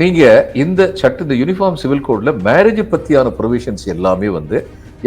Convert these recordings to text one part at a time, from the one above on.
நீங்க இந்த சட்ட இந்த யூனிஃபார்ம் சிவில் கோட்ல மேரேஜ் பத்தியான ப்ரொவிஷன்ஸ் எல்லாமே வந்து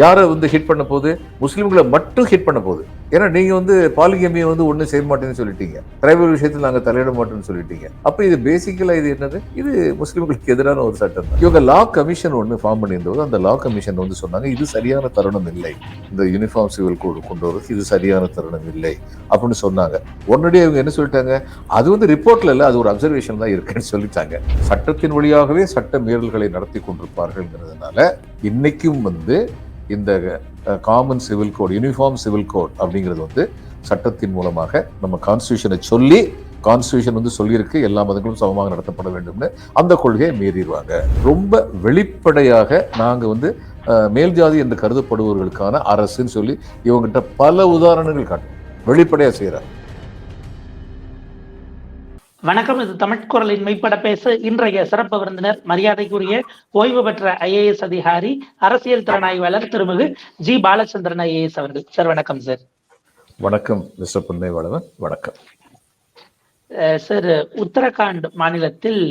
யாரை வந்து ஹிட் பண்ண போகுது? முஸ்லீம்களை மட்டும் ஹிட் பண்ண போகுது. ஏன்னா நீங்க வந்து பாலிகமியை வந்து ஒன்றும் செய்ய மாட்டேன்னு சொல்லிட்டீங்க. டிரைபல் விஷயத்தில் நாங்கள் தலையிட மாட்டோம்னு சொல்லிட்டீங்க. அப்போ இது பேசிக்கலாக இது என்னது? இது முஸ்லீம்களுக்கு எதிரான ஒரு சட்டம் தான். இவங்க லா கமிஷன் ஒன்று ஃபார்ம் பண்ணியிருந்தபோது அந்த லா கமிஷன் வந்து சொன்னாங்க இது சரியான தருணம் இல்லை. இந்த யூனிஃபார்ம் சிவில் கோடு கொண்டு வரது இது சரியான தருணம் இல்லை அப்படின்னு சொன்னாங்க. உடனடியே இவங்க என்ன சொல்லிட்டாங்க? அது வந்து ரிப்போர்ட்ல இல்லை அது ஒரு அப்சர்வேஷன் தான் இருக்குன்னு சொல்லிட்டாங்க. சட்டத்தின் வழியாகவே சட்ட மீறல்களை நடத்தி கொண்டிருப்பார்கள்ங்கிறதுனால இன்னைக்கும் வந்து இந்த common civil code uniform civil code அப்படிங்கிறது வந்து சட்டத்தின் மூலமாக நம்ம கான்ஸ்டியூஷனை சொல்லி கான்ஸ்டியூஷன் வந்து சொல்லியிருக்கு எல்லா மதங்களும் சமமாக நடத்தப்பட வேண்டும்னு அந்த கொள்கையை மீறிடுவாங்க. ரொம்ப வெளிப்படையாக நாங்கள் வந்து மேல் ஜாதி என்று கருதப்படுபவர்களுக்கான அரசுன்னு சொல்லி இவங்ககிட்ட பல உதாரணங்கள் காட்டும். வெளிப்படையாக செய்கிறாங்க வணக்கம் இது தமிழ் குரலின் மெய்ப்பட பேச இன்றைய சிறப்பு விருந்தினர் மரியாதைக்குரிய ஓய்வு பெற்ற ஐஏஎஸ் அதிகாரி அரசியல் திறனாய்வாளர் திருமிகு ஜி பாலச்சந்திரன் ஐஏஎஸ் அவர்கள். சார் வணக்கம் சார். வணக்கம் மிஸ்டர் புன்னைவாளவன். வணக்கம். சார் உத்தரகாண்ட் மாநிலத்தில்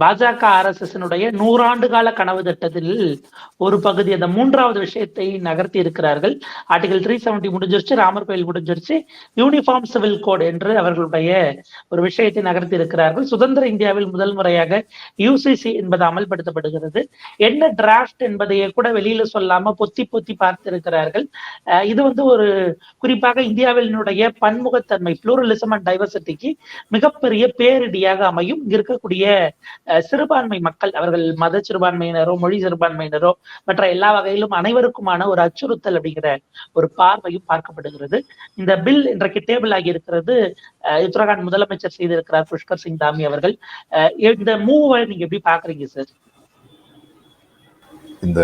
பாஜக ஆர்எஸ்எஸ்னுடைய நூறாண்டு கால கனவு திட்டத்தில் ஒரு பகுதி அந்த மூன்றாவது விஷயத்தை நகர்த்தி இருக்கிறார்கள். ஆர்டிகல் த்ரீ செவன்டி முடிஞ்சிருச்சு ராமர் கோயில் முடிஞ்சிருச்சு. யூனிஃபார்ம் சிவில் கோட் என்று அவர்களுடைய ஒரு விஷயத்தை நகர்த்தி இருக்கிறார்கள். சுதந்திர இந்தியாவில் முதல் முறையாக யூசிசி என்பது அமல்படுத்தப்படுகிறது. என்ன டிராஃப்ட் என்பதையே கூட வெளியில சொல்லாம பொத்தி பொத்தி பார்த்திருக்கிறார்கள். அஹ் இது வந்து ஒரு குறிப்பாக இந்தியாவினுடைய பன்முகத்தன்மை புளூரலிசம் அண்ட் டைவர்சிட்டிக்கு மிகப்பெரிய பேரிடியாக அமையும். இருக்கக்கூடிய சிறுபான்மை மக்கள் அவர்கள் மத சிறுபான்மையினரோ மொழி சிறுபான்மையினரோ மற்ற எல்லா வகையிலும் அனைவருக்குமான ஒரு அச்சுறுத்தல் அப்படிங்கிற ஒரு பார்வையும் பார்க்கப்படுகிறது. இந்த பில் இன்றைக்கு டேபிள் ஆகி இருக்கிறது. உத்தரகாண்ட் முதலமைச்சர் செய்திருக்கிறார் புஷ்கர் சிங் தாமி அவர்கள். அஹ், இந்த மூவை நீங்க எப்படி பாக்குறீங்க சார் இந்த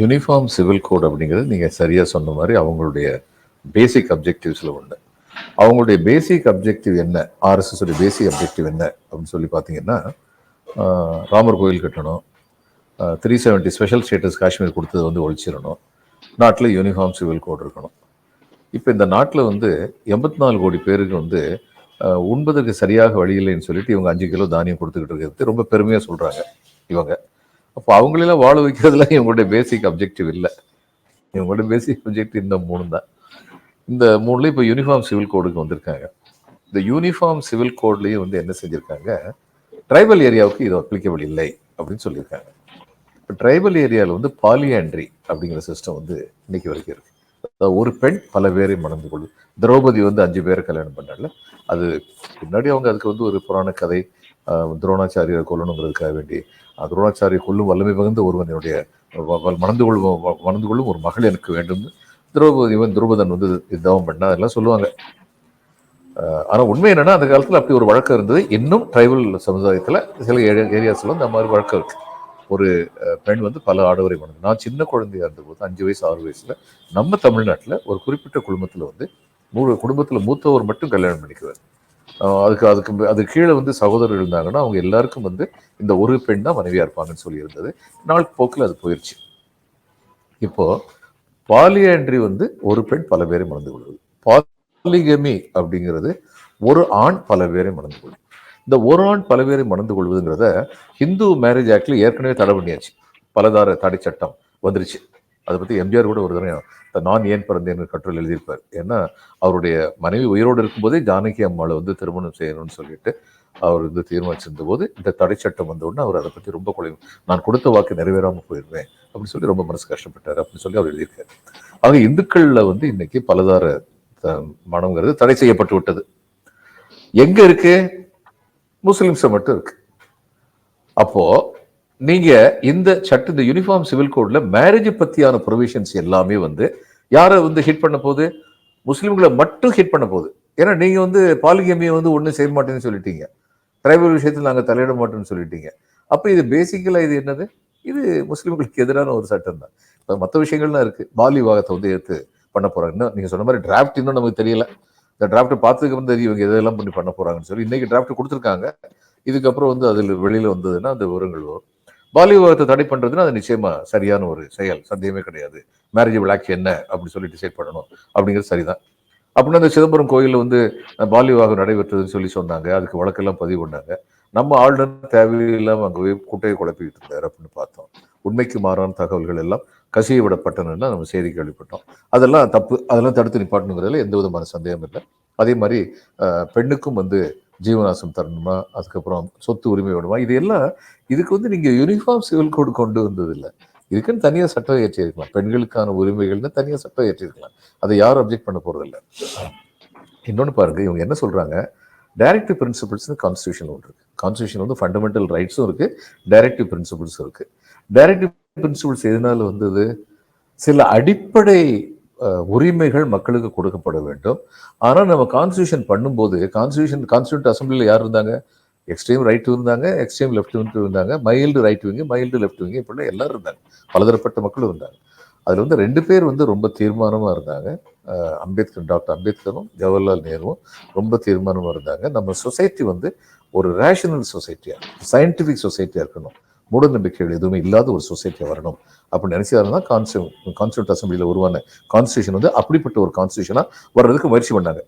யூனிஃபார்ம் சிவில் கோட் அப்படிங்கிறது நீங்கள் சரியாக சொன்ன மாதிரி அவங்களுடைய பேசிக் அப்ஜெக்டிவ்ஸில் ஒன்று அவங்களுடைய பேசிக் அப்ஜெக்டிவ் என்ன? ஆர்எஸ்எஸ் பேசிக் அப்ஜெக்டிவ் என்ன? அப்படின்னு சொல்லி பார்த்தீங்கன்னா ராமர் கோயில் கட்டணும். Three seventy special status Kashmir கொடுத்தது வந்து ஒழிச்சிடணும். நாட்டில் யூனிஃபார்ம் சிவில் கோட் இருக்கணும். இப்போ இந்த நாட்டில் வந்து எண்பத்தி நாலு கோடி பேருக்கு வந்து உண்பதற்கு சரியாக வழி இல்லைன்னு சொல்லிட்டு இவங்க அஞ்சு கிலோ தானியம் கொடுத்துக்கிட்டு இருக்கிறது ரொம்ப பெருமையாக சொல்கிறாங்க இவங்க. அப்போ அவங்களெல்லாம் வாழ வைக்கிறதுல இவங்களுடைய பேசிக் அப்ஜெக்டிவ் இல்லை. இவங்களுடைய பேசிக் அப்ஜெக்டிவ் இந்த மூணு தான் இந்த மூணுல இப்போ யூனிஃபார்ம் சிவில் கோடுக்கு வந்திருக்காங்க. இந்த யூனிஃபார்ம் சிவில் கோட்லேயும் வந்து என்ன செஞ்சுருக்காங்க? ட்ரைபல் ஏரியாவுக்கு இது அப்ளிகபிள் இல்லை அப்படின்னு சொல்லியிருக்காங்க. இப்போ ட்ரைபல் ஏரியாவில் வந்து பாலியாண்ட்ரி அப்படிங்கிற சிஸ்டம் வந்து இன்னைக்கு வரைக்கும் இருக்கு. அதாவது ஒரு பெண் பல பேரை மணந்து கொள்ளும். திரௌபதி வந்து அஞ்சு பேரை கல்யாணம் பண்ணால அது பின்னாடி அவங்க அதுக்கு வந்து ஒரு புராண கதை துரோணாச்சாரியரை கொல்லணுங்கிறதுக்காக வேண்டி ஆஹ், துரோணாச்சாரியை கொல்லும் வல்லமை மிகுந்த ஒருவன் என்னுடைய வ- மணந்து கொள்ளும் மணந்து கொள்ளும் ஒரு மகள் எனக்கு வேண்டும்னு திரௌபதி வந்து துருபதன் வந்து தவம் பண்ண அதெல்லாம் சொல்லுவாங்க. ஆனால் உண்மை என்னன்னா அந்த காலத்தில் அப்படி ஒரு வழக்கம் இருந்தது. இன்னும் ட்ரைபல் சமுதாயத்தில் சில ஏரியாஸில் அந்த மாதிரி வழக்கம் இருக்கு. ஒரு பெண் வந்து பல ஆடவரை மணந்து நான் சின்ன குழந்தையா இருந்தபோது அஞ்சு வயசு ஆறு வயசுல நம்ம தமிழ்நாட்டில் ஒரு குறிப்பிட்ட குடும்பத்தில் வந்து மூணு குடும்பத்தில் மூத்தவர் மட்டும் கல்யாணம் பண்ணிக்குவார். அதுக்கு அதுக்கு அது கீழே வந்து சகோதரர் இருந்தாங்கன்னா அவங்க எல்லாருக்கும் வந்து இந்த ஒரு பெண் தான் மனைவியாக இருப்பாங்கன்னு சொல்லி இருந்தது நாள் போக்கில் அது போயிடுச்சு இப்போது பாலியாண்ட்ரி வந்து ஒரு பெண் பல பேரை மணந்து கொள்வது பாலிகமி அப்படிங்கிறது ஒரு ஆண் பல பேரை மணந்து கொள்வது இந்த ஒரு ஆண் பல பேரை மணந்து கொள்வதுங்கிறத ஹிந்து மேரேஜ் ஆக்டில் ஏற்கனவே தடை பண்ணியாச்சு. பலதார தடை சட்டம் வந்துருச்சு. அதை பற்றி எம்ஜிஆர் கூட ஒரு தடவை நான் ஏன் பிறந்தேன் கட்டுரை எழுதியிருப்பார். ஏன்னா அவருடைய மனைவி உயிரோடு இருக்கும்போதே ஜானகி அம்மாளை வந்து திருமணம் செய்யணும்னு சொல்லிட்டு அவர் வந்து தீர்மானிச்சிருந்த போது இந்த தடை சட்டம் வந்தவுடனே அவர் அதை பற்றி ரொம்ப குறை நான் கொடுத்த வாக்கு நிறைவேறாமல் போயிடுவேன் அப்படின்னு சொல்லி ரொம்ப மனசு கஷ்டப்பட்டார் அப்படின்னு சொல்லி அவர் எழுதியிருக்காரு. ஆக இந்துக்களில் வந்து இன்னைக்கு பலதார த- மனம்ங்கிறது தடை செய்யப்பட்டு விட்டது. எங்க இருக்கு? முஸ்லிம்ஸை மட்டும் இருக்கு. அப்போ நீங்க இந்த சட்ட இந்த யூனிஃபார்ம் சிவில் கோட்ல மேரேஜ் பத்தியான ப்ரொவிஷன்ஸ் எல்லாமே வந்து யாரை வந்து ஹிட் பண்ண போகுது? முஸ்லீம்களை மட்டும் ஹிட் பண்ண போகுது. ஏன்னா நீங்க வந்து பாலிகமியை வந்து ஒன்றும் செய்ய மாட்டேன்னு சொல்லிட்டீங்க. டிரைபல் விஷயத்தில் நாங்கள் தலையிட மாட்டோம்னு சொல்லிட்டீங்க. அப்போ இது பேசிக்கலாக இது என்னது? இது முஸ்லீம்களுக்கு எதிரான ஒரு சட்டம் தான். இப்போ மற்ற விஷயங்கள்லாம் இருக்குது பாலி விவாகத்தை வந்து ஏற்று பண்ண போகிறாங்க இன்னும் நீங்கள் சொன்ன மாதிரி டிராஃப்ட் இன்னும் நமக்கு தெரியல. இந்த டிராஃப்ட் பார்த்ததுக்கு அப்புறம் தெரியும் இவங்க எதெல்லாம் பண்ணி பண்ண போகிறாங்கன்னு சொல்லி. இன்றைக்கி டிராஃப்ட் கொடுத்துருக்காங்க. இதுக்கப்புறம் வந்து அதில் வெளியில் வந்ததுன்னா அந்த விவரங்கள் வரும். பாலி விவாகத்தை தடை பண்ணுறதுன்னா அது நிச்சயமாக சரியான ஒரு செயல். சந்தேகமே கிடையாது. மேரேஜ் விளாக் என்ன அப்படின்னு சொல்லி டிசைட் பண்ணணும் அப்படிங்கிறது சரிதான். அப்படின்னா அந்த சிதம்பரம் கோயிலில் வந்து அஹ், பால்ய விவாகம் நடைபெற்றதுன்னு சொல்லி சொன்னாங்க. அதுக்கு வழக்கெல்லாம் பதிவு பண்ணாங்க. நம்ம ஆளுநர் தேவையில்லாமல் அங்கே போய் குட்டையை குழப்பிக்கிட்டு இருந்தார் அப்படின்னு பார்த்தோம். உண்மைக்கு மாறான தகவல்கள் எல்லாம் கசிய விடப்பட்டனன்னா நம்ம செய்தி கேள்விப்பட்டோம். அதெல்லாம் தப்பு அதெல்லாம் தடுத்து நிப்பாட்டணுங்கிறதுல எந்த விதமான சந்தேகம் இல்லை. அதே மாதிரி பெண்ணுக்கும் வந்து ஜீவநாசம் தரணுமா அதுக்கப்புறம் சொத்து உரிமை வேணுமா இது எல்லாம் இதுக்கு வந்து நீங்கள் யூனிஃபார்ம் சிவில் கோடு கொண்டு வந்ததில்லை. இதுக்குன்னு தனியாக சட்டம் ஏற்றிருக்கலாம் பெண்களுக்கான உரிமைகள்னு தனியாக சட்டம் ஏற்றிருக்கலாம் அதை யாரும் அப்ஜெக்ட் பண்ண போகிறதில்ல இன்னொன்று பாருங்க இவங்க என்ன சொல்றாங்க? டைரக்டிவ் பிரின்சிபிள்ஸ்னு கான்ஸ்டியூஷன் ஒன்று இருக்கு. கான்ஸ்டியூஷன் வந்து ஃபண்டமெண்டல் ரைட்ஸும் இருக்கு டைரக்டிவ் பிரின்சிபிள்ஸும் இருக்கு. டைரக்டிவ் பிரின்சிபிள்ஸ் எதனால வந்தது? சில அடிப்படை உரிமைகள் மக்களுக்கு கொடுக்கப்பட வேண்டும். ஆனால் நம்ம கான்ஸ்டியூஷன் பண்ணும்போது கான்ஸ்டியூஷன் கான்ஸ்டியூட் அசம்பிளியில் யார் இருந்தாங்க? எக்ஸ்ட்ரீம் ரைட் இருந்தாங்க எக்ஸ்ட்ரீம் லெஃப்ட் இருந்தாங்க mild right wing mild left wing இப்படிலாம் எல்லாரும் இருந்தாங்க. பலதரப்பட்ட மக்களும் இருந்தாங்க. அதில் வந்து ரெண்டு பேர் வந்து ரொம்ப தீர்மானமாக இருந்தாங்க. அம்பேத்கர் டாக்டர் அம்பேத்கரும் ஜவஹர்லால் நேருவும் ரொம்ப தீர்மானமாக இருந்தாங்க. நம்ம சொசைட்டி வந்து ஒரு ரேஷனல் சொசைட்டியாக சயின்டிஃபிக் சொசைட்டியாக இருக்கணும். மூட நம்பிக்கைகள் எதுவுமே இல்லாத ஒரு சொசைட்டியாக வரணும். அப்படின்னு நினைச்சாருன்னா கான்ஸ்டியூ கான்ஸ்டியூட் அசம்பிளியில் உருவான கான்ஸ்டியூஷன் வந்து அப்படிப்பட்ட ஒரு கான்ஸ்டியூஷனாக வர்றதுக்கு முயற்சி பண்ணாங்க.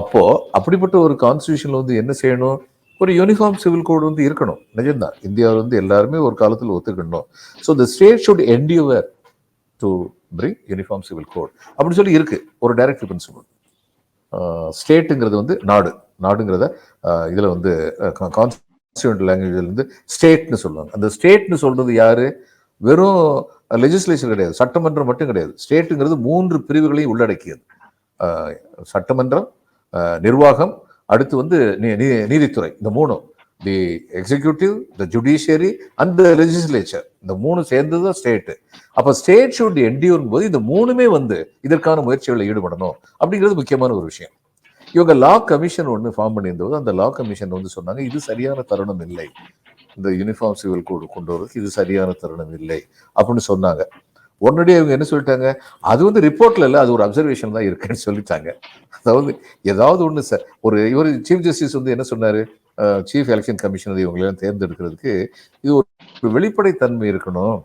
அப்போது அப்படிப்பட்ட ஒரு கான்ஸ்டியூஷனில் வந்து என்ன செய்யணும்? ஒரு யூனிஃபார்ம் சிவில் கோடு வந்து இருக்கணும். நிஜம்தான். இந்தியாவில் வந்து எல்லாருமே ஒரு காலத்தில் ஒத்துக்கணும். So the state should endeavour to bring uniform civil code அப்படின்னு சொல்லி இருக்கு. ஒரு டைரக்ட் பிரின்சிபல் ஸ்டேட்டுங்கிறது வந்து நாடு. நாடுங்கிறத இதில் வந்து கான்ஸ்டியூண்ட் லாங்குவேஜில் வந்து ஸ்டேட்னு சொல்லுவாங்க. அந்த ஸ்டேட்னு சொல்றது யாரு? வெறும் லெஜிஸ்லேஷன் கிடையாது. சட்டமன்றம் மட்டும் கிடையாது. ஸ்டேட்டுங்கிறது மூன்று பிரிவுகளையும் உள்ளடக்கியது. சட்டமன்றம் நிர்வாகம் அடுத்து வந்து நீ- நீதித்துறை இந்த மூணும் the executive the judiciary and the legislature இந்த மூணு சேர்ந்தது தான் ஸ்டேட்டு அப்போ ஸ்டேட் ஷுட் என்டியூர் போது இந்த மூணுமே வந்து இதற்கான முயற்சிகளில் ஈடுபடணும் அப்படிங்கிறது முக்கியமான ஒரு விஷயம். இவங்க லா கமிஷன் ஒன்று ஃபார்ம் பண்ணியிருந்தபோது அந்த லா கமிஷன் வந்து சொன்னாங்க இது சரியான தருணம் இல்லை. இந்த யூனிஃபார்ம் சிவில் கோடு கொண்டு வரதுக்கு இது சரியான தருணம் இல்லை அப்படின்னு சொன்னாங்க. உடனடியே இவங்க என்ன சொல்லிட்டாங்க? அது வந்து ரிப்போர்ட்ல இல்லை அது ஒரு அப்சர்வேஷன் தான் இருக்குன்னு சொல்லிட்டாங்க. அதாவது ஏதாவது ஒன்று சார் ஒரு இவர் சீஃப் ஜஸ்டிஸ் வந்து என்ன சொன்னாரு? சீஃப் எலெக்ஷன் கமிஷனர் இவங்களெல்லாம் தேர்ந்தெடுக்கிறதுக்கு இது ஒரு வெளிப்படைத்தன்மை இருக்கணும்.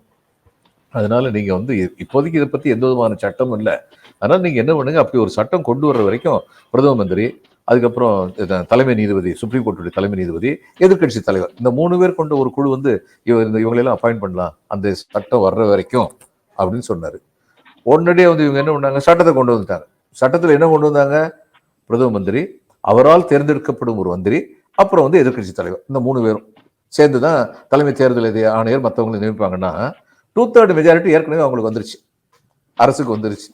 அதனால நீங்க வந்து இப்போதைக்கு இதை பத்தி எந்த விதமான சட்டமும் இல்லை. ஆனால் நீங்க என்ன பண்ணுங்க? அப்படி ஒரு சட்டம் கொண்டு வர்ற வரைக்கும் பிரதம மந்திரி அதுக்கப்புறம் தலைமை நீதிபதி சுப்ரீம் கோர்ட்டுடைய தலைமை நீதிபதி எதிர்க்கட்சி தலைவர் இந்த மூணு பேர் கொண்ட ஒரு குழு வந்து இவ இந்த இவங்களெல்லாம் அப்பாயிண்ட் பண்ணலாம். அந்த சட்டம் வர்ற வரைக்கும். அப்படின்னு சொன்னார். உடனடியே வந்து இவங்க என்ன பண்ணாங்க? சட்டத்தை கொண்டு வந்துட்டாங்க. சட்டத்தில் என்ன கொண்டு வந்தாங்க? பிரதம மந்திரி அவரால் தேர்ந்தெடுக்கப்படும் ஒரு மந்திரி அப்புறம் வந்து எதிர்க்கட்சி தலைவர் இந்த மூணு பேரும் சேர்ந்து தான் தலைமை தேர்தல் ஆணையர் மற்றவங்களை நியமிப்பாங்கன்னா டூ தேர்ட் மெஜாரிட்டி ஏற்கனவே அவங்களுக்கு வந்துருச்சு. அரசுக்கு வந்துருச்சு.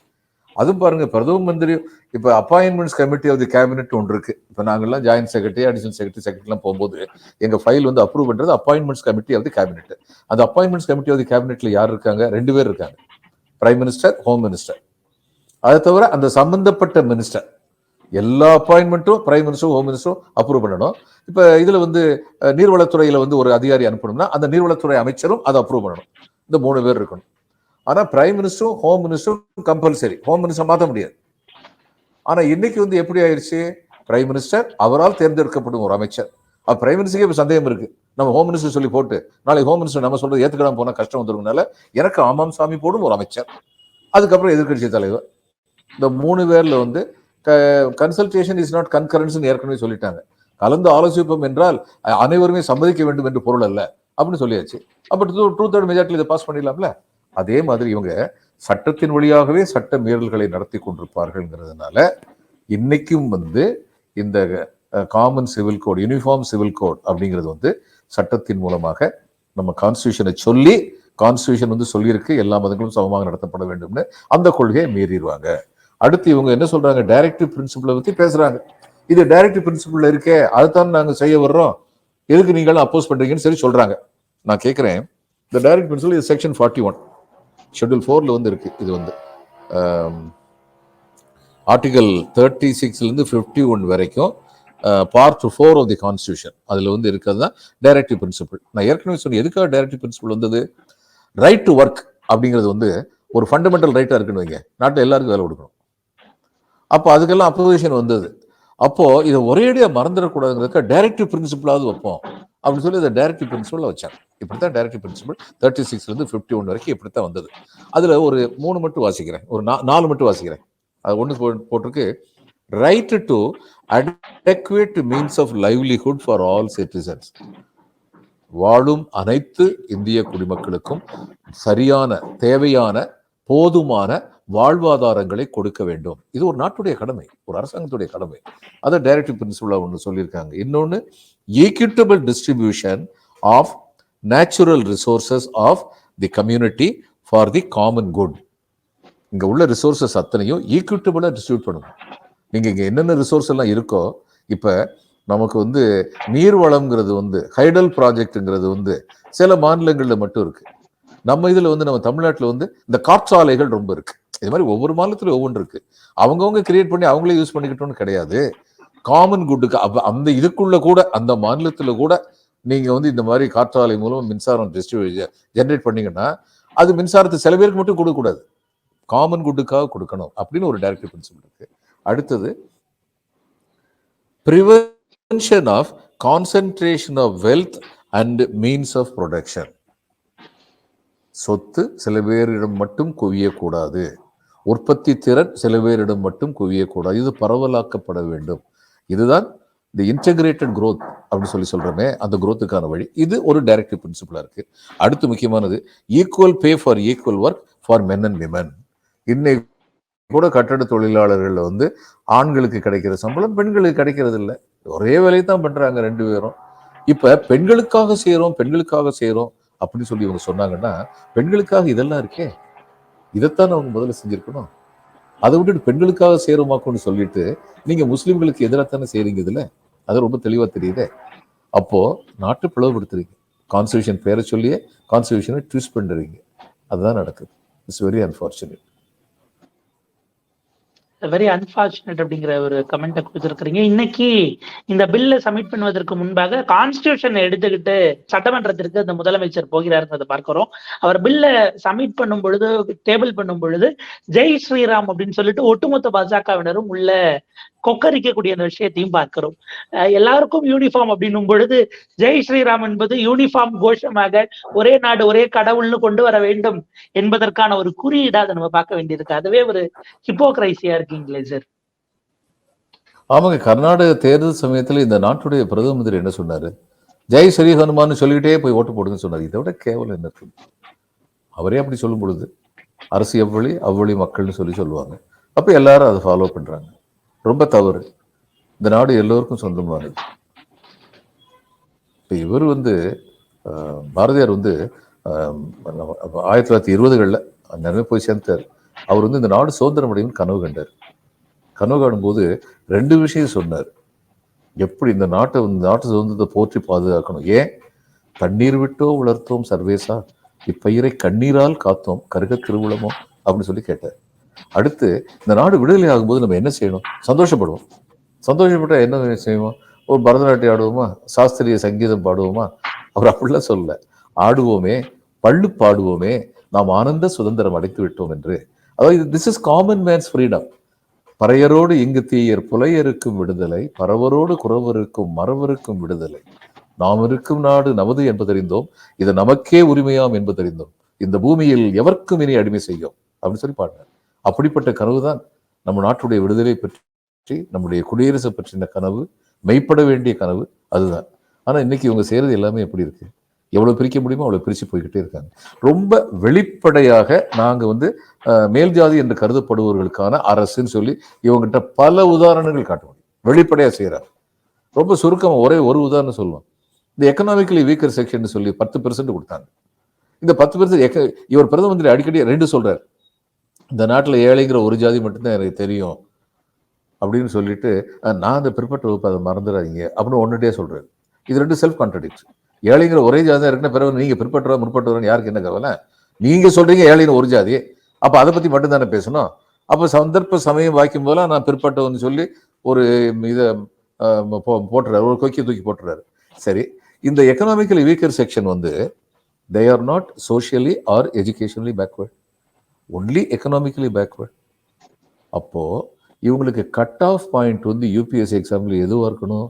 அதுவும் பாருங்க பிரதம மந்திரி இப்போ appointments committee of the cabinet ஒன்று இருக்கு. இப்போ நாங்கெல்லாம் ஜாயின்ட் செக்ரட்டரி அடிஷனல் செக்ரட்டரி செக்ரட்டரிலாம் போகும்போது எங்க ஃபைல் வந்து அப்ரூவ் பண்றது appointments committee of the cabinet அந்த அப்பாயின்மெண்ட்ஸ் கமிட்டி ஆஃப் தி கேபினெட்ல யார் இருக்காங்க? ரெண்டு பேர் இருக்காங்க. பிரைம் மினிஸ்டர் ஹோம் மினிஸ்டர் அதை தவிர அந்த சம்பந்தப்பட்ட மினிஸ்டர் எல்லா அப்பாயின்மெண்ட்டும் பிரைம் மினிஸ்டரும் ஹோம் மினிஸ்டரும் அப்ரூவ் பண்ணணும். இப்போ இதுல வந்து நீர்வளத்துறையில் நீர்வளத்துறையில வந்து ஒரு அதிகாரி அனுப்பணும்னா அந்த நீர்வளத்துறை அமைச்சரும் அதை அப்ரூவ் பண்ணணும். இந்த மூணு பேர் இருக்கணும். ஆனா பிரைம் மினிஸ்டரும் ஹோம் மினிஸ்டரும் கம்பல்சரி ஹோம் மினிஸ்டர் மாற்ற முடியாது. ஆனா இன்னைக்கு வந்து எப்படி ஆயிடுச்சு பிரைம் மினிஸ்டர் அவரால் தேர்ந்தெடுக்கப்படும் ஒரு அமைச்சர். அப்ப பிரைம் மினிஸ்டருக்கு இப்போ சந்தேகம் இருக்கு. நம்ம ஹோம் மினிஸ்டர் சொல்லி போட்டு நாளைக்கு ஹோம் மினிஸ்டர் நம்ம சொல்றது ஏற்றுக்கலாம் போனா கஷ்டம் வந்துருங்கனால எனக்கு ஆமாம் சாமி போடும் ஒரு அமைச்சர். அதுக்கப்புறம் எதிர்க்கட்சி தலைவர். இந்த மூணு பேர்ல வந்து கன்சல்டேஷன் இஸ் நாட் கன்கரன்ஸ் ஏற்கனவே சொல்லிட்டாங்க. கலந்து ஆலோசிப்போம் என்றால் அனைவருமே சம்மதிக்க வேண்டும் என்று பொருள் அல்ல. அப்படின்னு சொல்லியாச்சு. அப்ப டூ தேர்ட் மெஜாரிட்டியில் இதை பாஸ் பண்ணிடலாம்ல? அதே மாதிரி இவங்க சட்டத்தின் வழியாகவே சட்ட மீறல்களை நடத்தி கொண்டிருப்பார்கள்ங்கிறதுனால இன்னைக்கும் வந்து இந்த common civil code uniform civil code அப்படிங்கிறது வந்து சட்டத்தின் மூலமாக நம்ம கான்ஸ்டியூஷனை சொல்லி கான்ஸ்டியூஷன் வந்து சொல்லியிருக்கு எல்லா மதங்களும் சமமாக நடத்தப்பட வேண்டும்னு அந்த கொள்கையை மீறிடுவாங்க. அடுத்து இவங்க என்ன சொல்றாங்க? டைரக்டிவ் பிரின்சிபலை பற்றி பேசுறாங்க. இது டைரக்டிவ் பிரின்சிபிள் இருக்கே அதுதான் நாங்கள் செய்ய வர்றோம். எதுக்கு நீங்களும் அப்போஸ் பண்றீங்கன்னு சரி சொல்றாங்க. நான் கேட்குறேன் இந்த டைரக்ட் பிரின்சிபல் இது செக்ஷன் ஃபார்ட்டி ஒன் ஷெட்யூல் ஃபோரில் வந்து இருக்குது இது வந்து. ஆர்டிகல் தேர்ட்டி சிக்ஸ்லேருந்து ஃபிஃப்டி ஒன் வரைக்கும் part four of the constitution அதில் வந்து இருக்கிறது தான் டைரக்டிவ் பிரின்சிபல் நான் ஏற்கனவே சொன்னேன் எதுக்காக டைரக்டிவ் பிரின்சிபல் வந்தது? ரைட் டு ஒர்க் அப்படிங்கிறது வந்து ஒரு ஃபண்டமெண்டல் ரைட்டாக இருக்குன்னு வைங்க. நாட்டில் எல்லாருக்கும் வேலை கொடுக்கணும். அப்போ அதுக்கெல்லாம் அப்போசிஷன் வந்தது. அப்போது இதை ஒரேடியாக மறந்துடக்கூடாதுங்கிறதுக்கு டைரக்டிவ் பிரின்சிபலாவது வைப்போம். அப்படின்னு சொல்லி இதை டைரக்டிவ் பிரின்சிபலில் வச்சாங்க. இப்படி தான் டைரக்டிவ் பிரின்சிபல் தேர்ட்டி சிக்ஸ்லேருந்து ஃபிஃப்டி ஒன் வரைக்கும் இப்படி தான் வந்தது. அதில் ஒரு மூணு மட்டும் வாசிக்கிறேன். ஒரு நா- நாலு மட்டும் வாசிக்கிறேன். அது ஒன்று போட்டிருக்கு. Right to adequate means of livelihood for all citizens வாழும் அனைத்து இந்திய குடிமக்களுக்கும் சரியான தேவையான போதுமான வாழ்வாதாரங்களை கொடுக்க வேண்டும். இது ஒரு நாட்டுடைய கடமை ஒரு அரசாங்கத்துடைய கடமை. அதை டைரக்டிவ் பிரின்சிபலாக ஒன்று சொல்லியிருக்காங்க. இன்னொன்று equitable distribution of natural resources of the community for the common good இங்கே உள்ள ரிசோர்சஸ் அத்தனையும் ஈக்விட்டபிளா டிஸ்ட்ரிபியூட் பண்ணணும். நீங்கள் இங்கே என்னென்ன ரிசோர்ஸ் எல்லாம் இருக்கோ இப்போ நமக்கு வந்து நீர் வளம்ங்கிறது வந்து ஹைடல் ப்ராஜெக்ட்ங்கிறது வந்து சில மாநிலங்களில் மட்டும் இருக்குது நம்ம இதில் வந்து நம்ம தமிழ்நாட்டில் வந்து இந்த காற்றாலைகள் ரொம்ப இருக்குது இது மாதிரி ஒவ்வொரு மாநிலத்திலும் ஒவ்வொன்று இருக்கு. அவங்கவுங்க கிரியேட் பண்ணி அவங்களே யூஸ் பண்ணிக்கிட்டோம்னு கிடையாது. காமன் குட்டுக்கு அவ அந்த இதுக்குள்ள கூட அந்த மாநிலத்தில் கூட நீங்கள் வந்து இந்த மாதிரி காற்றாலை மூலம் மின்சாரம் டிஸ்ட்ரிபியூ ஜென்ரேட் பண்ணீங்கன்னா அது மின்சாரத்தை சில பேருக்கு மட்டும் கொடுக்கக்கூடாது காமன் குட்டுக்காக கொடுக்கணும் அப்படின்னு ஒரு டைரக்டிவ் பிரின்சிபல் இருக்கு. அடுத்தது prevention of concentration of wealth and means of production சொத்து சில பேரிடம் மட்டும் குவியக்கூடாது. உற்பத்தி திறன் சில பேரிடம் மட்டும் குவியக்கூடாது. இது பரவலாக்கப்பட வேண்டும். இதுதான் இந்த இன்டகிரேட்டட் க்ரோத் அப்படின்னு சொல்லி சொல்கிறோமே அந்த குரோத்துக்கான வழி. இது ஒரு டைரக்டிவ் பிரின்சிபலாக இருக்குது அடுத்து முக்கியமானது equal pay for equal work for men and women இன்னைக்கு கூட கட்டட தொழிலாளர்களில் வந்து ஆண்களுக்கு கிடைக்கிற சம்பளம் பெண்களுக்கு கிடைக்கிறது இல்லை. ஒரே வேலையை தான் பண்ணுறாங்க ரெண்டு பேரும். இப்போ பெண்களுக்காக செய்கிறோம் பெண்களுக்காக செய்கிறோம் அப்படின்னு சொல்லி இவங்க சொன்னாங்கன்னா பெண்களுக்காக இதெல்லாம் இருக்கே. இதைத்தான் அவங்க முதல்ல செஞ்சிருக்கணும்? அதை விட்டுட்டு பெண்களுக்காக சேருமாக்கும்னு சொல்லிட்டு நீங்கள் முஸ்லீம்களுக்கு எதிராக தானே செய்கிறீங்க இதில்? அது ரொம்ப தெளிவாக தெரியுதே. அப்போது நாட்டை பிளவுபடுத்துறீங்க. கான்ஸ்டியூஷன் பேரை சொல்லியே கான்ஸ்டியூஷனை ட்விஸ்ட் பண்ணுறீங்க அதுதான் நடக்குது. It's very unfortunate very unfortunate அப்படிங்கிற ஒரு கமெண்ட்டை கொடுத்துருக்கிறீங்க. இன்னைக்கு இந்த பில்லை சப்மிட் பண்ணுவதற்கு முன்பாக கான்ஸ்டியூஷன் எடுத்துக்கிட்டு சட்டமன்றத்திற்கு அந்த முதலமைச்சர் போகிறாருன்றதை பார்க்கிறோம். அவர் பில்லை சப்மிட் பண்ணும் பொழுது டேபிள் பண்ணும் பொழுது ஜெய் ஸ்ரீராம் அப்படின்னு சொல்லிட்டு ஒட்டுமொத்த பாஜகவினரும் உள்ள கொக்கரிக்கக்கூடிய அந்த விஷயத்தையும் பார்க்கிறோம். அஹ் எல்லாருக்கும் யூனிஃபார்ம் அப்படின்னும் பொழுது ஜெய் ஸ்ரீராம் என்பது யூனிஃபார்ம் கோஷமாக ஒரே நாடு ஒரே கடவுள்னு கொண்டு வர வேண்டும் என்பதற்கான ஒரு குறியீடா அதை நம்ம பார்க்க வேண்டியிருக்கு. அதுவே ஒரு ஹிப்போக்ரைசியா இருக்கீங்களே சார் ஆமாங்க கர்நாடக தேர்தல் சமயத்துல இந்த நாட்டுடைய பிரதம மந்திரி என்ன சொன்னாரு? ஜெய் ஸ்ரீ ஹனுமான் சொல்லிக்கிட்டே போய் ஓட்டு போடுங்கன்னு சொன்னார். இதை விட கேவலம் என்ன அவரே அப்படி சொல்லும் பொழுது அரசு எவ்வளி அவ்வளி மக்கள்னு சொல்லி சொல்லுவாங்க. அப்ப எல்லாரும் அதை ஃபாலோ பண்றாங்க. ரொம்ப தவறு. இந்த நாடு எல்லோருக்கும் சொந்தமானது. இப்போ இவர் வந்து ஆஹ், பாரதியார் வந்து ஆஹ், ஆயிரத்தி தொள்ளாயிரத்தி இருபதுகளில் நிறைய போய் சேர்ந்தார் அவர் வந்து இந்த நாடு சுதந்திரம் அடையும் கனவு கண்டார். கனவு காணும்போது ரெண்டு விஷயம் சொன்னார். எப்படி இந்த நாட்டை இந்த நாட்டு சுதந்திரத்தை போற்றி பாதுகாக்கணும்? ஏன்? தண்ணீர் விட்டோ உலர்த்தோம் சர்வேசா? இப்பயிரை கண்ணீரால் காத்தோம் கருக திருவுளமோ? அப்படின்னு சொல்லி கேட்டார். அடுத்து இந்த நாடு விடுதலை ஆகும்போது நம்ம என்ன செய்யணும்? சந்தோஷப்படுவோம். சந்தோஷப்பட்டா என்ன செய்வோம்? ஒரு பரதநாட்டியம் ஆடுவோமா? சாஸ்திரிய சங்கீதம் பாடுவோமா? அவர் அப்படிலாம் சொல்லல. ஆடுவோமே பள்ளு பாடுவோமே நாம் ஆனந்த சுதந்திரம் அடைத்து விட்டோம் என்று. அதாவது this is common man's freedom பறையரோடு இங்கு தீயர் புலையருக்கும் விடுதலை பறவரோடு குறவருக்கும் மறவருக்கும் விடுதலை. நாம் இருக்கும் நாடு நமது என்பதறிந்தோம் இது நமக்கே உரிமையாம் என்பதறிந்தோம் இந்த பூமியில் எவர்க்கும் இனி அடிமை செய்யும். அப்படின்னு சொல்லி பாடினார் அப்படிப்பட்ட கனவு தான் நம்ம நாட்டுடைய விடுதலை பற்றி நம்முடைய குடியரசு பற்றின கனவு மெய்ப்பட வேண்டிய கனவு அதுதான். ஆனால் இன்னைக்கு இவங்க செய்கிறது எல்லாமே எப்படி இருக்கு? எவ்வளோ பிரிக்க முடியுமோ அவ்வளோ பிரித்து போய்கிட்டே இருக்காங்க. ரொம்ப வெளிப்படையாக நாங்கள் வந்து மேல் ஜாதி என்று கருதப்படுபவர்களுக்கான அரசுன்னு சொல்லி இவங்ககிட்ட பல உதாரணங்கள் காட்ட முடியும். வெளிப்படையாக செய்கிறார் ரொம்ப சுருக்கம் ஒரே ஒரு உதாரணம் சொல்லுவோம். இந்த எக்கனாமிக்கலி வீக்கர் செக்ஷன் சொல்லி பத்து பெர்சன்ட் கொடுத்தாங்க. இந்த பத்து பெர்சன்ட் இவர் பிரதம மந்திரி அடிக்கடி ரெண்டு சொல்கிறார் இந்த நாட்டில் ஏழைங்கிற ஒரு ஜாதி மட்டும்தான் எனக்கு தெரியும் அப்படின்னு சொல்லிட்டு நான் அந்த பிற்பட்ட வகுப்பு அதை மறந்துடாதீங்க அப்படின்னு ஒன்றுட்டே சொல்கிறேன் இது ரெண்டு செல்ஃப் கான்ட்ரடிக்ட் ஏழைங்கிற ஒரே ஜாதி தான் இருக்குன்னா பிறகு நீங்கள் பிற்பட்டவா முற்பட்டவரன் யாருக்கு என்ன கவலை? நீங்கள் சொல்கிறீங்க ஏழைன்னு ஒரு ஜாதி. அப்போ அதை பற்றி மட்டும் தானே பேசணும்? அப்போ சந்தர்ப்ப சமயம் வாய்க்கும் போதெல்லாம் நான் பிற்பட்டவன்னு சொல்லி ஒரு இதை போட்டுறாரு. ஒரு கொக்கி தூக்கி போட்டுறாரு. சரி இந்த எக்கனாமிக்கலி வீக்கர் செக்ஷன் வந்து they are not socially or educationally backward only economically backward அப்போது இவங்களுக்கு கட் ஆஃப் பாயிண்ட் வந்து யூபிஎஸ்சி எக்ஸாம்ல எதுவாக இருக்கணும்?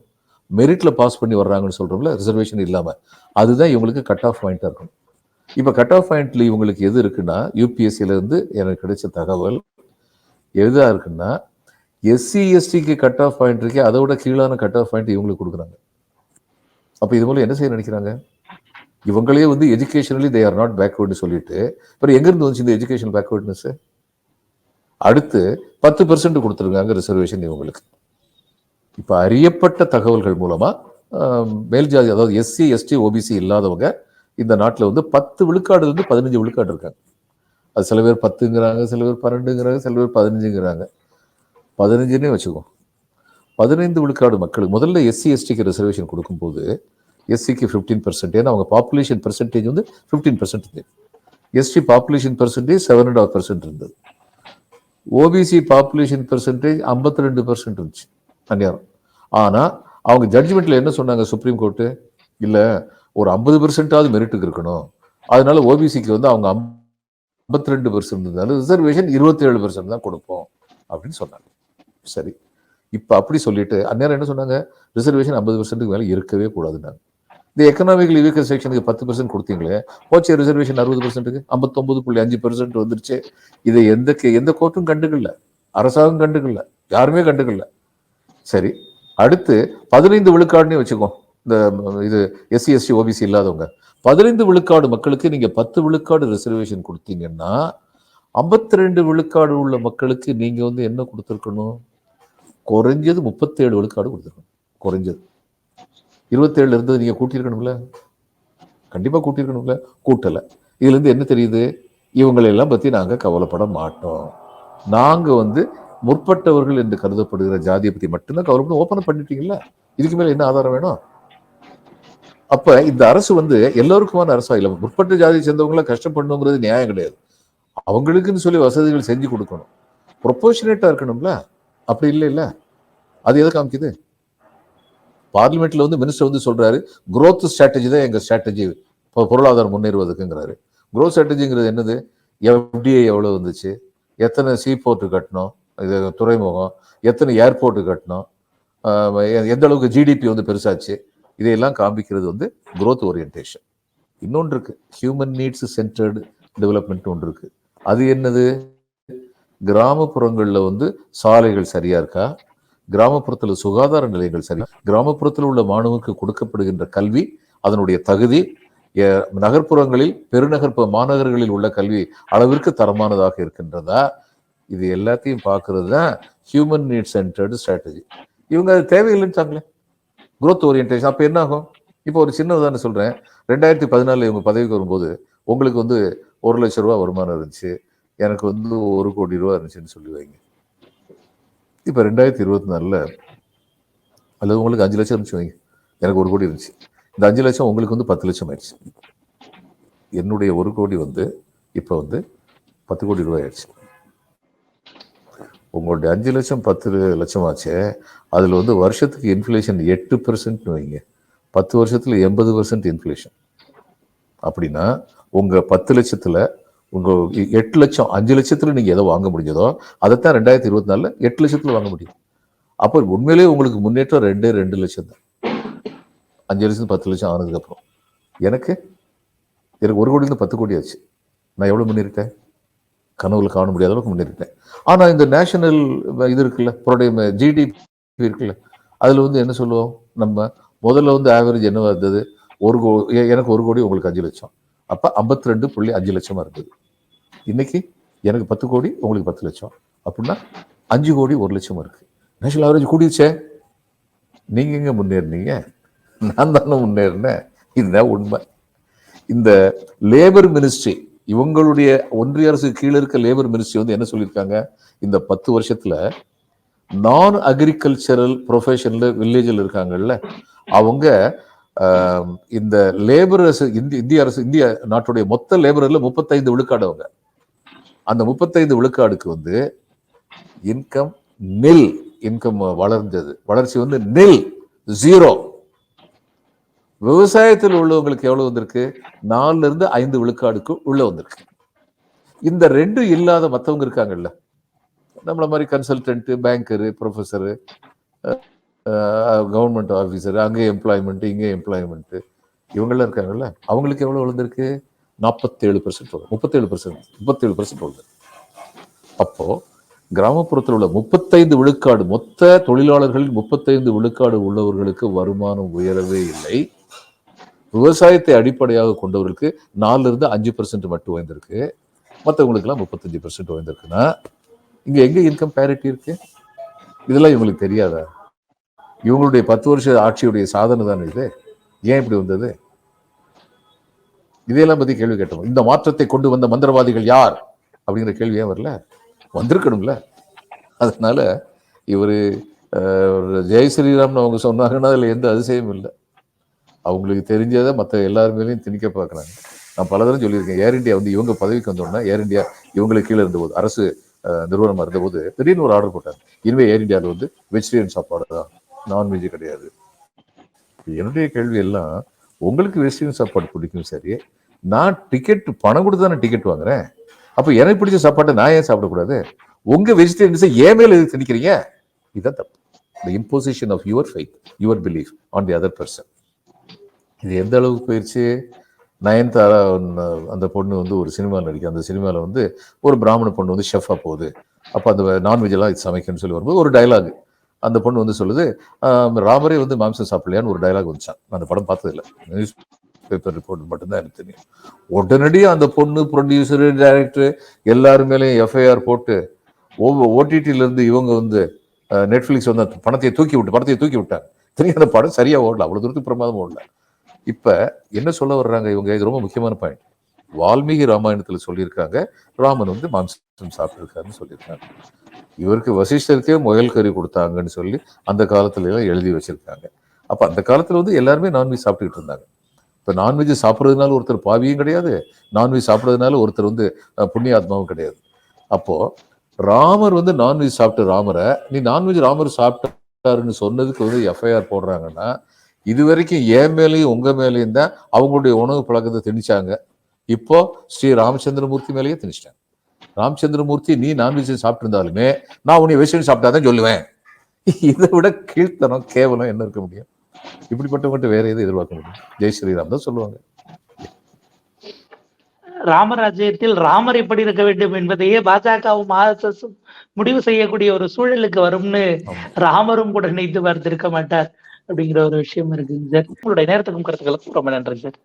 மெரிட்டில் பாஸ் பண்ணி வர்றாங்கன்னு சொல்கிறோம்ல ரிசர்வேஷன் இல்லாமல் அதுதான் இவங்களுக்கு கட் ஆஃப் பாயிண்ட்டாக இருக்கணும். இப்போ கட் ஆஃப் பாயிண்ட்டில் இவங்களுக்கு எது இருக்குன்னா யூபிஎஸ்சியிலேருந்து எனக்கு கிடைச்ச தகவல் எதா இருக்குன்னா எஸ்சி எஸ்டிக்கு கட் ஆஃப் பாயிண்ட் இருக்கே அதை விட கீழான கட் ஆஃப் பாயிண்ட் இவங்களுக்கு கொடுக்குறாங்க. அப்போ இது மூலம் என்ன செய்ய நினைக்கிறாங்க? இவங்களே வந்து educationally they are not backward சொல்லிட்டு அப்புறம் எங்கேருந்து வந்துச்சு இந்த எஜுகேஷன் பேக்வேர்ட்னஸ் அடுத்து பத்து பெர்சன்ட் கொடுத்துருக்காங்க ரிசர்வேஷன் இவங்களுக்கு. இப்போ அறியப்பட்ட தகவல்கள் மூலமாக மேல்ஜாதி மேல் ஜாதி அதாவது எஸ்சி எஸ்டி ஓபிசி இல்லாதவங்க இந்த நாட்டில் வந்து பத்து விழுக்காடுலேருந்து பதினஞ்சு விழுக்காடு இருக்காங்க. அது சில பேர் பத்துங்கிறாங்க சில பேர் பன்னெண்டுங்கிறாங்க சில பேர் பதினஞ்சுங்கிறாங்க. பதினஞ்சுன்னே வச்சுக்கோ. பதினைந்து விழுக்காடு மக்களுக்கு முதல்ல எஸ்சி எஸ்டிக்கு ரிசர்வேஷன் கொடுக்கும்போது எஸ்சிக்கு ஃபிஃப்டீன் பர்சன்ட் ஏன்னா அவங்க பாப்புலேஷன் பர்சன்டேஜ் வந்து fifteen percent ST population percentage seven and half percent இருந்தது. ஓபிசி பாப்புலேஷன் பர்சன்டேஜ் ஐம்பத்தி ரெண்டு பர்சன்ட் இருந்துச்சு அந்நேரம். ஆனால் அவங்க ஜட்ஜ்மெண்ட்டில் என்ன சொன்னாங்க சுப்ரீம் கோர்ட்டு இல்லை ஒரு ஐம்பது பெர்சென்டாவது மெரிட்டுக்கு இருக்கணும். அதனால ஓபிசிக்கு வந்து அவங்க ஐம்பத்தி ரெண்டு பெர்சன்ட் இருந்தாலும் ரிசர்வேஷன் இருபத்தி ஏழு பெர்சன்ட் தான் கொடுப்போம் அப்படின்னு சொன்னாங்க. சரி. இப்போ அப்படி சொல்லிட்டு அந்நேரம் என்ன சொன்னாங்க? ரிசர்வேஷன் ஐம்பது பெர்சென்ட்டுக்கு மேலே இருக்கவே கூடாதுன்னாங்க. இந்த எக்கனாமிக்கல் வீக்கர் செக்ஷனுக்கு பத்து பெர்சென்ட் கொடுத்தீங்களே போச்சே ரிசர்வேஷன் அறுபது பெர்சென்ட்டுக்கு ஐம்பத்தொம்பது புள்ளி அஞ்சு பெர்சென்ட் வந்துருச்சு. இதை எந்த எந்த கோர்ட்டும் கண்டுக்கல. அரசாங்கம் கண்டுக்கல. யாருமே கண்டுக்கல. சரி அடுத்து பதினைந்து விழுக்காடுனே வச்சுக்கோ. இந்த இது எஸ்சி எஸ்டி ஓபிசி இல்லாதவங்க. பதினைந்து விழுக்காடு மக்களுக்கு நீங்கள் பத்து விழுக்காடு ரிசர்வேஷன் கொடுத்தீங்கன்னா ஐம்பத்தி ரெண்டு விழுக்காடு உள்ள மக்களுக்கு நீங்கள் வந்து என்ன கொடுத்துருக்கணும்? குறைஞ்சது முப்பத்தேழு விழுக்காடு கொடுத்துருக்கணும். குறைஞ்சது. இருபத்தேழுல இருந்தது நீங்கள் கூட்டியிருக்கணும்ல? கண்டிப்பாக கூட்டியிருக்கணும்ல. கூட்டலை. இதுலேருந்து என்ன தெரியுது? இவங்களெல்லாம் பற்றி நாங்கள் கவலைப்பட மாட்டோம். நாங்கள் வந்து முற்பட்டவர்கள் என்று கருதப்படுகிற ஜாதியை பற்றி மட்டும்தான் கவலைப்பட ஓப்பன் பண்ணிட்டீங்கல்ல? இதுக்கு மேலே என்ன ஆதாரம் வேணும்? அப்ப இந்த அரசு வந்து எல்லோருக்குமான அரசா இல்லை. முற்பட்ட ஜாதியை சேர்ந்தவங்களாம் கஷ்டப்படணுங்கிறது நியாயம் கிடையாது. அவங்களுக்குன்னு சொல்லி வசதிகள் செஞ்சு கொடுக்கணும். ப்ரொபோஷனேட்டா இருக்கணும்ல? அப்படி இல்லை இல்லை அது எதை காமிக்குது? பார்லிமெண்ட்ல வந்து மினிஸ்டர் வந்து சொல்றாரு குரோத் ஸ்ட்ராட்டஜி தான் எங்க ஸ்ட்ராட்டஜி பொருளாதாரம் முன்னேறுவதுக்குங்கிறாரு குரோத் ஸ்ட்ராட்டஜிங்கிறது என்னது? எஃப்டிஐ எவ்வளவு வந்துச்சு? எத்தனை சீ கட்டணும் இது துறைமுகம். எத்தனை ஏர்போர்ட் கட்டணும் எந்த அளவுக்கு ஜிடிபி வந்து பெருசாச்சு? இதையெல்லாம் காமிக்கிறது வந்து குரோத் ஓரியன்டேஷன் இன்னொன்று இருக்கு. ஹியூமன் நீட்ஸ் சென்டர்டு டெவலப்மெண்ட் ஒன்று இருக்கு. அது என்னது? கிராமப்புறங்களில் வந்து சாலைகள் சரியா இருக்கா? கிராமப்புறத்தில் சுகாதார நிலையங்கள் சரி. கிராமப்புறத்தில் உள்ள மாணவனுக்கு கொடுக்கப்படுகின்ற கல்வி அதனுடைய தகுதி நகர்ப்புறங்களில் பெருநகர் மாநகர்களில் உள்ள கல்வி அளவிற்கு தரமானதாக இருக்கின்றதா? இது எல்லாத்தையும் பார்க்கறது தான் ஹியூமன் நீட் சென்டர்டு ஸ்ட்ராட்டஜி இவங்க அது தேவையில்லைன்ட்டாங்களே குரோத் ஓரியன்டேஷன் அப்போ என்ன ஆகும் இப்போ ஒரு சின்ன உதாரணம் சொல்கிறேன் ரெண்டாயிரத்தி பதினாலில் இவங்க பதவிக்கு வரும்போது உங்களுக்கு வந்து ஒரு லட்ச ரூபா வருமானம் இருந்துச்சு. எனக்கு வந்து ஒரு கோடி ரூபா இருந்துச்சுன்னு சொல்லி வைங்க. இப்போ ரெண்டாயிரத்தி இருபத்தி நாலில் அல்லது உங்களுக்கு அஞ்சு லட்சம் இருந்துச்சு வைங்க. எனக்கு ஒரு கோடி இருந்துச்சு. இந்த அஞ்சு லட்சம் உங்களுக்கு வந்து பத்து லட்சம் ஆயிடுச்சு. என்னுடைய ஒரு கோடி வந்து இப்போ வந்து பத்து கோடி ரூபாய் ஆயிடுச்சு. உங்களுடைய அஞ்சு லட்சம் பத்து லட்சம் ஆச்சு. அதில் வந்து வருஷத்துக்கு இன்ஃப்ளேஷன் எட்டு பெர்சன்ட்னு வைங்க. பத்து வருஷத்தில் எண்பது பெர்சன்ட் இன்ஃப்ளேஷன் அப்படின்னா உங்கள் பத்து லட்சத்தில் உங்கள் எட்டு லட்சம் அஞ்சு லட்சத்தில் நீங்கள் எதை வாங்க முடிஞ்சதோ அதைத்தான் ரெண்டாயிரத்தி இருபத்தி நாலில் எட்டு லட்சத்தில் வாங்க முடியும். அப்போ உண்மையிலேயே உங்களுக்கு முன்னேற்றம் ரெண்டே ரெண்டு லட்சம் தான். அஞ்சு லட்சம் பத்து லட்சம் ஆனதுக்கப்புறம். எனக்கு எனக்கு ஒரு கோடியிலேருந்து பத்து கோடி ஆச்சு. நான் எவ்வளோ முன்னேறிட்டேன்? கனவுல காண முடியாத அளவுக்கு முன்னேறிட்டேன். ஆனால் இந்த நேஷனல் இது இருக்குல்ல ப்ரோடைய ஜிடிபி இருக்குல்ல அதில் வந்து என்ன சொல்லுவோம்? நம்ம முதல்ல வந்து ஆவரேஜ் என்னவா இருந்தது? ஒரு கோ எனக்கு ஒரு கோடி உங்களுக்கு அஞ்சு லட்சம். அப்போ ஐம்பத்தி ரெண்டு புள்ளி அஞ்சு லட்சமாக இருந்தது. இன்னைக்கு எனக்கு பத்து கோடி உங்களுக்கு பத்து லட்சம். அப்படின்னா அஞ்சு கோடி ஒரு லட்சம் இருக்கு. நேஷனல் ஆவரேஜ் கூடிடுச்சே நீங்க எங்க முன்னேறினீங்க? நான் தானே முன்னேறினேன். இதுதான் உண்மை. இந்த லேபர் மினிஸ்ட்ரி இவங்களுடைய ஒன்றிய அரசு கீழே இருக்க லேபர் மினிஸ்ட்ரி வந்து என்ன சொல்லியிருக்காங்க? இந்த பத்து வருஷத்தில் நான் அக்ரிகல்ச்சரல் ப்ரொஃபஷனில் வில்லேஜில் இருக்காங்கல்ல அவங்க இந்த லேபர் இந்திய இந்திய அரசு இந்திய நாட்டுடைய மொத்த லேபரில் முப்பத்தைந்து விழுக்காடு அவங்க. அந்த முப்பத்தைந்து விழுக்காடுக்கு வந்து இன்கம் நில் இன்கம் வளர்ந்தது. வளர்ச்சி வந்து நில் ஜீரோ விவசாயத்தில் உள்ளவங்களுக்கு எவ்வளவு வந்திருக்கு? நாலுல இருந்து ஐந்து விழுக்காடுக்கு உள்ள வந்திருக்கு. இந்த ரெண்டும் இல்லாத மற்றவங்க இருக்காங்கல்ல. நம்மள மாதிரி consultant banker professor government officer அங்கே எம்ப்ளாய்மெண்ட்டு இங்கே எம்ப்ளாய்மெண்ட்டு இவங்கெல்லாம் இருக்காங்கல்ல. அவங்களுக்கு எவ்வளோ விழுந்திருக்கு நாற்பத்தேழு பெர்சன்ட் வருது முப்பத்தேழு பெர்சன்ட் முப்பத்தேழு பெர்சன்ட் வருது அப்போ கிராமப்புறத்தில் உள்ள முப்பத்தைந்து விழுக்காடு மொத்த தொழிலாளர்களில் முப்பத்தைந்து விழுக்காடு உள்ளவர்களுக்கு வருமானம் உயரவே இல்லை. விவசாயத்தை அடிப்படையாக கொண்டவர்களுக்கு நாலுல இருந்து அஞ்சு பெர்சன்ட் மட்டும் உயர்ந்திருக்கு. மற்றவங்களுக்குலாம் முப்பத்தஞ்சு பெர்சன்ட் உயர்ந்திருக்குன்னா இங்க எங்க இன்கம் பேரிட்டி இருக்கு? இதெல்லாம் இவங்களுக்கு தெரியாதா? இவங்களுடைய பத்து வருஷ ஆட்சியுடைய சாதனை தானே இது? ஏன் இப்படி வந்தது? இதையெல்லாம் பத்தி கேள்வி கேட்டோம். இந்த மாற்றத்தை கொண்டு வந்த மந்திரவாதிகள் யார்? அப்படிங்கிற கேள்வி ஏன் வரல? வந்திருக்கணும்ல. அதனால இவர் ஜெய் ஸ்ரீராம்னு அவங்க சொன்னாங்கன்னா அதில் எந்த அதிசயமும் இல்லை. அவங்களுக்கு தெரிஞ்சதை மற்ற எல்லாருமேலையும் திணிக்க பார்க்குறாங்க. நான் பல தரம் சொல்லியிருக்கேன். ஏர் இந்தியா வந்து இவங்க பதவிக்கு வந்தோடனே ஏர் இந்தியா இவங்களுக்கு கீழே இருந்தபோது அரசு நிறுவனமாக இருந்தபோது திடீர்னு ஒரு ஆர்டர் போட்டாங்க. இனிமே ஏர் இந்தியாவில் வந்து வெஜிடேரியன் சாப்பாடு தான் நான்வெஜ் கிடையாது. என்னுடைய கேள்வி எல்லாம் உங்களுக்கு வெஜிடேரியன் சாப்பாடு பிடிக்கும் சரி நான் டிக்கெட் பணம் கொடுத்து தானே டிக்கெட் வாங்குறேன். அப்போ எனக்கு பிடிச்ச சாப்பாட்டை நான் ஏன் சாப்பிடக்கூடாது? உங்க வெஜிடேரியன்ஸை ஏன் மேல எதுக்கு திணிக்கிறீங்க? இதுதான் தப்பு. The imposition of your faith your belief on the other person இது எந்த அளவுக்கு போயிடுச்சு நயன்தாரா அந்த பொண்ணு வந்து ஒரு சினிமா நடிக்கும் அந்த சினிமாவில் வந்து ஒரு பிராமண பொண்ணு வந்து ஷெஃபாக போகுது. அப்போ அந்த நான்வெஜ்லாம் இது சமைக்கணும்னு சொல்லி வரும்போது ஒரு டயலாக் அந்த பொண்ணு வந்து சொல்லுது ராமரே வந்து மாம்சம் சாப்பிடலையான்னு ஒரு டயலாக் வந்துச்சான் நான் அந்த படம் பார்த்ததில்ல. பேப்பர் ரிப்போர்ட் மட்டும்தான் எனக்கு தெரியும். உடனடியாக அந்த பொண்ணு ப்ரொடியூசரு டைரக்டர் எல்லாரு மேலேயும் எஃப்ஐஆர் போட்டு ஓடிடியில இருந்து இவங்க வந்து நெட்ஃப்ளிக்ஸ் வந்து அந்த பணத்தை தூக்கி விட்டு படத்தை தூக்கி விட்டாங்க தெரியும் அந்த படம் சரியாக ஓடல அவ்வளோ தூரத்துக்கு பிரமாதம் ஓடல. இப்போ என்ன சொல்ல வர்றாங்க இவங்க? இது ரொம்ப முக்கியமான பாயிண்ட் வால்மீகி ராமாயணத்தில் சொல்லியிருக்காங்க. ராமன் வந்து மாம்சம் சாப்பிட்டுருக்காருன்னு சொல்லியிருக்காங்க. இவருக்கு வசிஷ்டருக்கே முயல் கறி கொடுத்தாங்கன்னு சொல்லி அந்த காலத்துல எல்லாம் எழுதி வச்சிருக்காங்க. அப்போ அந்த காலத்தில் வந்து எல்லாருமே நான்வெஜ் சாப்பிட்டுக்கிட்டு இருந்தாங்க. இப்போ நான்வெஜ் சாப்பிட்றதுனால ஒருத்தர் பாவியும் கிடையாது நான்வெஜ் சாப்பிட்றதுனால ஒருத்தர் வந்து புண்ணிய ஆத்மாவும் கிடையாது. அப்போது ராமர் வந்து நான்வெஜ் சாப்பிட்ட ராமரை நீ நான்வெஜ் ராமர் சாப்பிட்டாருன்னு சொன்னதுக்கு வந்து எஃப்ஐஆர் போடுறாங்கன்னா இது வரைக்கும் என் மேலேயும் உங்கள் மேலேயும் தான் அவங்களுடைய உணவு பழக்கத்தை திணிச்சாங்க. இப்போ ஸ்ரீ ராமச்சந்திரமூர்த்தி மேலேயே திணிச்சிட்டாங்க. ராமச்சந்திரமூர்த்தி நீ நான்வெஜ் சாப்பிட்டிருந்தாலுமே நான் உன்னை சாப்பிட்டா தான் சொல்லுவேன். இதை விட கீழ்த்தனம் கேவலம் என்ன இருக்க முடியும்? இப்படிப்பட்டவங்கள்ட்ட வேற எதை எதிர்பார்க்க முடியும் ஜெய் ஸ்ரீராம் தான் சொல்லுவாங்க. ராமராஜ்யத்தில் ராமர் எப்படி இருக்க வேண்டும் என்பதையே பாஜகவும் ஆர்எஸ்எஸ் முடிவு செய்யக்கூடிய ஒரு சூழலுக்கு வரும்னு. ராமரும் கூட நினைத்து பார்த்திருக்க மாட்டார் அப்படிங்கிற ஒரு விஷயம் இருக்குங்க சார். உங்களுடைய நேரத்துக்கும் கருத்துக்களுக்கும் ரொம்ப நன்றி சார்.